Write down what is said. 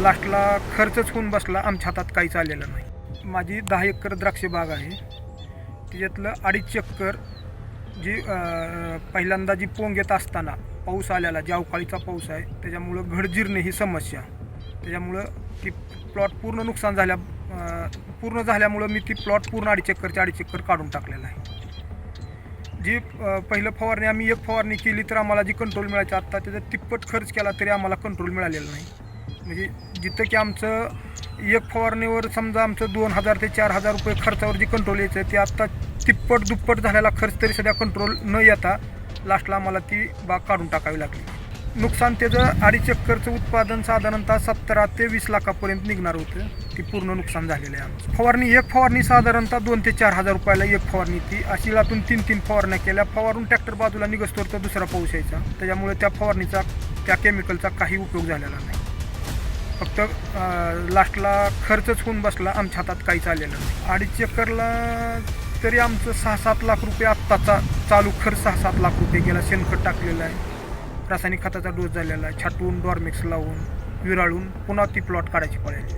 लास्टला खर्चच होऊन बसला आमच्या हातात काहीच आलेलं नाही. माझी दहा एकर द्राक्ष बाग आहे. त्याच्यातलं अडीच एकर जी पहिल्यांदा जी पोंग येत असताना पाऊस आलेला जी अवकाळीचा पाऊस आहे त्याच्यामुळं घडजिरणे ही समस्या. त्याच्यामुळं ती प्लॉट पूर्ण नुकसान झाल्या पूर्ण झाल्यामुळं मी ती प्लॉट पूर्ण अडीच एकरच्या अडीच एकर काढून टाकलेला आहे. जी पहिलं फवारणी आम्ही एक फवारणी केली तर आम्हाला जी कंट्रोल मिळायची आत्ता त्याचा तिप्पट खर्च केला तरी आम्हाला कंट्रोल मिळालेला नाही. म्हणजे जिथं की आमचं एक फवारणीवर समजा आमचं दोन हजार ते चार हजार रुपये खर्चावर जी कंट्रोल यायचं ते आत्ता तिप्पट दुप्पट झालेला खर्च तरी सध्या कंट्रोल न येता लास्टला आम्हाला ती बाग काढून टाकावी लागली. नुकसान त्याचं अडीच एकरचं उत्पादन साधारणतः सतरा ते वीस लाखापर्यंत निघणार होतं. ती पूर्ण नुकसान झालेलं आहे आमचं. फवारणी एक फवारणी साधारणतः दोन ते चार हजार रुपयाला एक फवारणी ती अशी लातून तीन तीन फवारण्या केल्या. फवारून ट्रॅक्टर बाजूला निघस्तोर तर दुसरा पाऊस यायचा. त्याच्यामुळे त्या फवारणीचा त्या केमिकलचा काही उपयोग झालेला नाही. फक्त लास्टला खर्चच होऊन बसला आमच्या हातात काहीच आलेलं नाही. अडीच एकरला तरी आमचं सहा सात लाख रुपये आत्ताचा चालू खर्च सहा सात लाख रुपये गेला शेणखत टाकलेलं आहे. रासायनिक खताचा डोस झालेला आहे. छाटून डॉर्मिक्स लावून विराळून पुन्हा ती प्लॉट काढायची पडायची